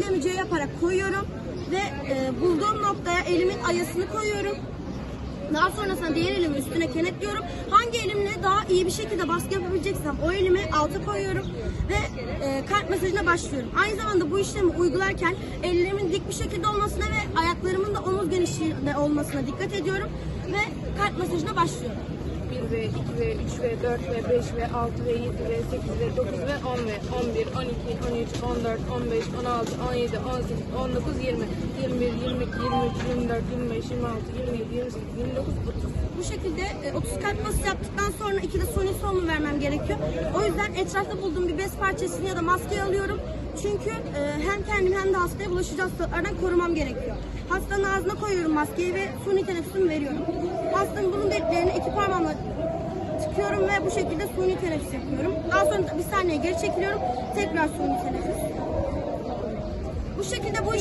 ellerimi C yaparak koyuyorum ve e, bulduğum noktaya elimin ayasını koyuyorum. Daha sonrasında diğer elimi üstüne kenetliyorum. Hangi elimle daha iyi bir şekilde baskı yapabileceksem o elimi alta koyuyorum ve e, kalp masajına başlıyorum. Aynı zamanda bu işlemi uygularken ellerimin dik bir şekilde olmasına ve ayaklarımın da omuz genişliğinde olmasına dikkat ediyorum ve kalp masajına başlıyorum. 1 ve 2 ve 3 ve 4 ve 5 ve 6 ve 7 ve 8 ve 9 ve 10 ve 11, 12, 13, 14, 15, 16, 17, 18, 19, 20, 21, 22, 23, 24, 25, 26, 27, 28, 29, 30. Bu şekilde e, 30 kalp bası yaptıktan sonra iki de suni solunum vermem gerekiyor. O yüzden etrafta bulduğum bir bez parçasını ya da maskeyi alıyorum. Çünkü e, hem kendim hem de hastaya bulaşıcı hastalıklardan korumam gerekiyor. Hastanın ağzına koyuyorum maskeyi ve suni teneffüsümü veriyorum. Hastanın bunun deliklerini iki parmağımla tıkıyorum ve bu şekilde suni teneffüs yapıyorum. Daha sonra bir saniye geri çekiliyorum. Tekrar suni teneffüs. Bu şekilde bu